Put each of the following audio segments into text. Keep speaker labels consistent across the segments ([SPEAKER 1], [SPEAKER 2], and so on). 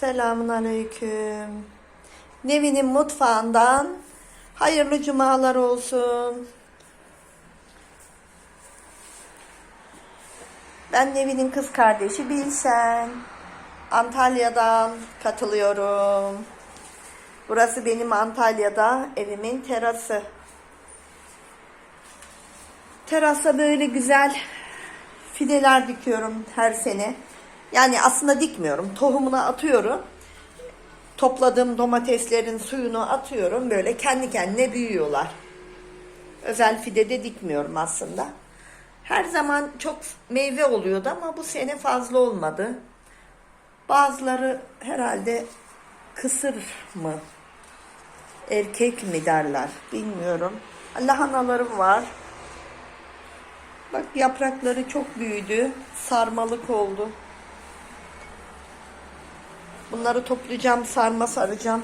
[SPEAKER 1] Selamun Aleyküm. Nevin'in mutfağından hayırlı cumalar olsun. Ben Nevin'in kız kardeşi Bilsen. Antalya'dan katılıyorum. Burası benim Antalya'da evimin terası. Terasa böyle güzel fideler dikiyorum her sene. Yani aslında dikmiyorum. Tohumunu atıyorum. Topladığım domateslerin suyunu atıyorum. Böyle kendi kendine büyüyorlar. Özel fide de dikmiyorum aslında. Her zaman çok meyve oluyordu ama bu sene fazla olmadı. Bazıları herhalde kısır mı? Erkek mi derler bilmiyorum. Lahanalarım var. Bak yaprakları çok büyüdü. Sarmalık oldu. Bunları toplayacağım, sarma saracağım.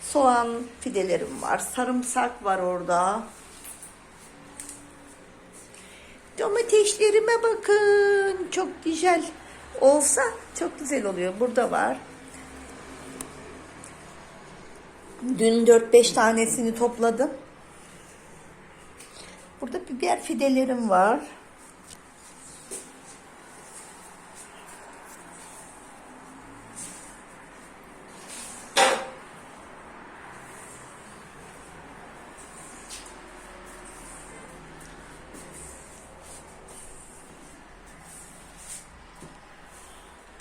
[SPEAKER 1] Soğan fidelerim var. Sarımsak var orada. Domateslerime bakın. Çok güzel. Olsa çok güzel oluyor. Burada var. Dün 4-5 tanesini topladım. Burada biber fidelerim var.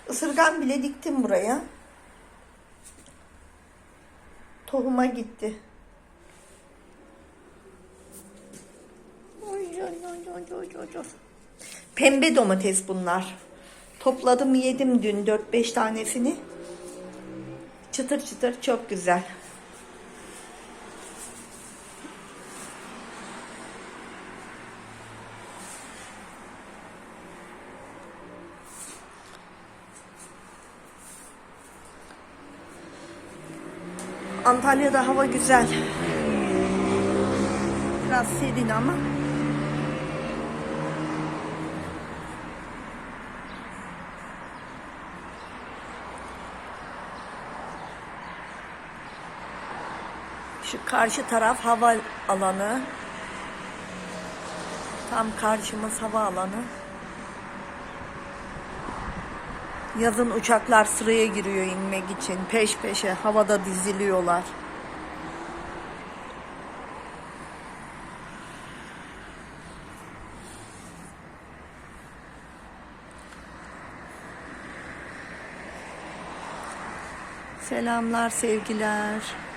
[SPEAKER 1] Isırgan bile diktim buraya. Tohuma gitti. Pembe domates bunlar. Topladım yedim dün 4-5 tanesini. Çıtır çıtır çok güzel. Antalya'da hava güzel. Biraz serin ama. Şu karşı taraf hava alanı. Tam karşımız hava alanı. Yazın uçaklar sıraya giriyor inmek için. Peş peşe havada diziliyorlar. Selamlar, sevgiler.